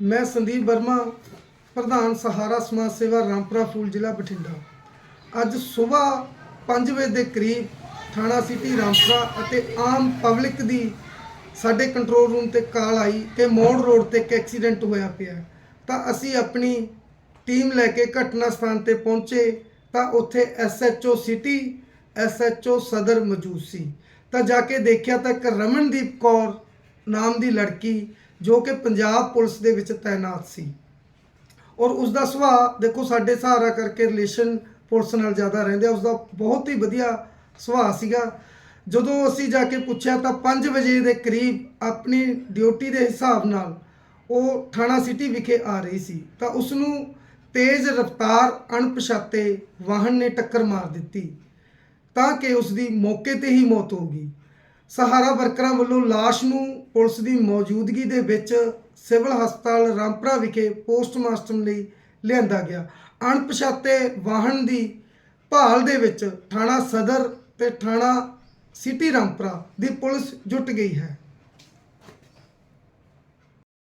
ਮੈਂ ਸੰਦੀਪ ਵਰਮਾ, ਪ੍ਰਧਾਨ ਸਹਾਰਾ ਸਮਾਜ ਸੇਵਾ ਰਾਮਪੁਰਾ ਫੂਲ ਜ਼ਿਲ੍ਹਾ ਬਠਿੰਡਾ। ਅੱਜ ਸਵੇਰ 5 ਵਜੇ ਦੇ ਕਰੀਬ ਥਾਣਾ ਸਿਟੀ ਰਾਮਪੁਰਾ ਅਤੇ ਆਮ ਪਬਲਿਕ ਦੀ ਸਾਡੇ ਕੰਟਰੋਲ ਰੂਮ ਤੇ ਕਾਲ ਆਈ ਕਿ ਮੋੜ ਰੋਡ ਤੇ ਇੱਕ ਐਕਸੀਡੈਂਟ ਹੋਇਆ ਪਿਆ। ਤਾਂ ਅਸੀਂ ਆਪਣੀ ਟੀਮ ਲੈ ਕੇ ਘਟਨਾ ਸਥਾਨ ਤੇ ਪਹੁੰਚੇ ਤਾਂ ਉੱਥੇ ਐਸਐਚਓ ਸਿਟੀ ਐਸਐਚਓ ਸਦਰ ਮੌਜੂਦ ਸੀ। ਤਾਂ ਜਾ ਕੇ ਦੇਖਿਆ ਤਾਂ ਇੱਕ ਰਮਨਦੀਪ ਕੌਰ ਨਾਮ ਦੀ ਲੜਕੀ ਜੋ ਕਿ ਪੰਜਾਬ ਪੁਲਿਸ ਦੇ ਵਿੱਚ ਤਾਇਨਾਤ ਸੀ। ਔਰ ਉਸ ਦਾ ਸੁਭਾਅ ਦੇਖੋ, ਸਾਡੇ ਸਹਾਰਾ ਕਰਕੇ ਰਿਲੇਸ਼ਨ ਪੁਲਿਸ ਨਾਲ ਜ਼ਿਆਦਾ ਰਹਿੰਦੇ ਆ ਉਸ ਦਾ ਬਹੁਤ ਹੀ ਵਧੀਆ ਸੁਭਾਅ ਸੀਗਾ। ਜਦੋਂ ਅਸੀਂ ਜਾ ਕੇ ਪੁੱਛਿਆ ਤਾਂ 5 ਵਜੇ ਦੇ ਕਰੀਬ ਆਪਣੀ ਡਿਊਟੀ ਦੇ ਹਿਸਾਬ ਨਾਲ ਉਹ ਥਾਣਾ ਸਿਟੀ ਵਿਖੇ ਆ ਰਹੀ ਸੀ। ਤਾਂ ਉਸ ਨੂੰ ਤੇਜ਼ ਰਫ਼ਤਾਰ ਅਣਪਛਾਤੇ ਵਾਹਨ ਨੇ ਟੱਕਰ ਮਾਰ ਦਿੱਤੀ ਤਾਂ ਕਿ ਉਸ ਦੀ ਮੌਕੇ ਤੇ ਹੀ ਮੌਤ ਹੋ ਗਈ। ਸਹਾਰਾ ਵਰਕਰਾਂ ਵੱਲੋਂ ਲਾਸ਼ ਨੂੰ ਪੁਲਿਸ ਦੀ ਮੌਜੂਦਗੀ ਦੇ ਵਿੱਚ ਸਿਵਲ ਹਸਪਤਾਲ ਰਾਮਪੁਰਾ ਵਿਖੇ ਪੋਸਟਮਾਰਟਮ ਲਈ ਲਿਆਂਦਾ ਗਿਆ। ਅਣਪਛਾਤੇ ਵਾਹਨ ਦੀ ਭਾਲ ਦੇ ਵਿੱਚ ਥਾਣਾ ਸਦਰ ਤੇ ਥਾਣਾ ਸਿਟੀ ਰਾਮਪੁਰਾ ਦੀ ਪੁਲਿਸ ਜੁਟ ਗਈ ਹੈ।